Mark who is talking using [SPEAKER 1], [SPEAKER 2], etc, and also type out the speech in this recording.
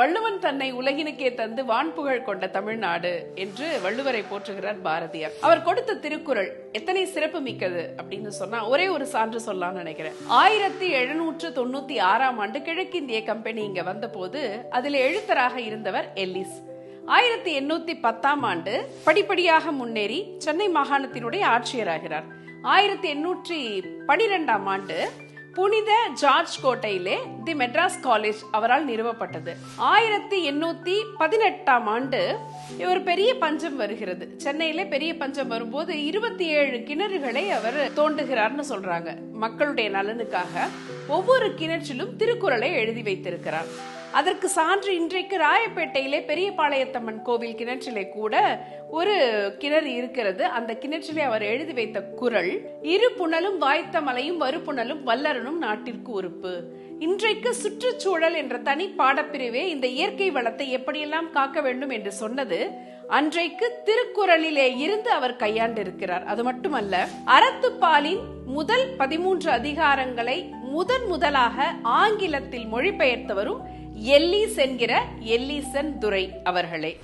[SPEAKER 1] வள்ளுவன் தன்னை உலகினுக்கே தந்து வான்புகழ் கொண்ட தமிழ்நாடு என்று வள்ளுவரை போற்றுகிறார் பாரதியார். அவர் கொடுத்த திருக்குறள் எத்தனை சிறப்பு மிக்கது அப்படின்னு சொன்னா ஒரே ஒரு சான்று சொல்லலாம்னு நினைக்கிறேன். ஆயிரத்தி எழுநூற்று தொண்ணூத்தி ஆறாம் ஆண்டு கிழக்கிந்திய கம்பெனி இங்க வந்தபோது அதில் எழுத்தராக இருந்தவர் எல்லிஸ். ஆயிரத்தி எண்ணூத்தி பத்தாம் ஆண்டு படிப்படியாக முன்னேறி சென்னை மாகாணத்தினுடைய ஆட்சியராகிறார். ஆயிரத்தி எண்ணூற்றி பனிரெண்டாம் ஆண்டு புனித ஜார்ஜ் கோட்டையிலே தி மெட்ராஸ் காலேஜ் அவரால் நிறுவப்பட்டது. ஆயிரத்தி எண்ணூத்தி பதினெட்டாம் ஆண்டு ஒரு பெரிய பஞ்சம் வருகிறது. சென்னையில பெரிய பஞ்சம் வரும்போது இருபத்தி ஏழு கிணறுகளை அவர் தோண்டுகிறார்னு சொல்றாங்க. மக்களுடைய நலனுக்காக ஒவ்வொரு கிணற்றிலும் திருக்குறளை எழுதி வைத்திருக்கிறார். அதற்கு சான்று இன்றைக்கு ராயப்பேட்டையிலே பெரியபாளையத்தம்மன் கோவில் கிணற்றிலே கூட ஒரு கிணறு இருக்கிறது. அந்த கிணற்றிலே அவர் எழுதி வைத்த குரல் இரு புனலும் வாய்த்த மலையும் வறுப்புணலும் வல்லரனும் நாட்டிற்கு உறுப்பு. இன்றைக்கு சுற்றுச்சூழல் என்ற தனி பாடப்பிரிவே இந்த இயற்கை வளத்தை எப்படியெல்லாம் காக்க வேண்டும் என்று சொன்னது அன்றைக்கு திருக்குறளிலே இருந்து அவர் கையாண்டிருக்கிறார். அது மட்டுமல்ல அறத்துப்பாலின் முதல் பதிமூன்று அதிகாரங்களை முதன் முதலாக ஆங்கிலத்தில் மொழிபெயர்த்தவரும் எல்லீஸ் என்கிற எல்லீசன் துரை அவர்களே.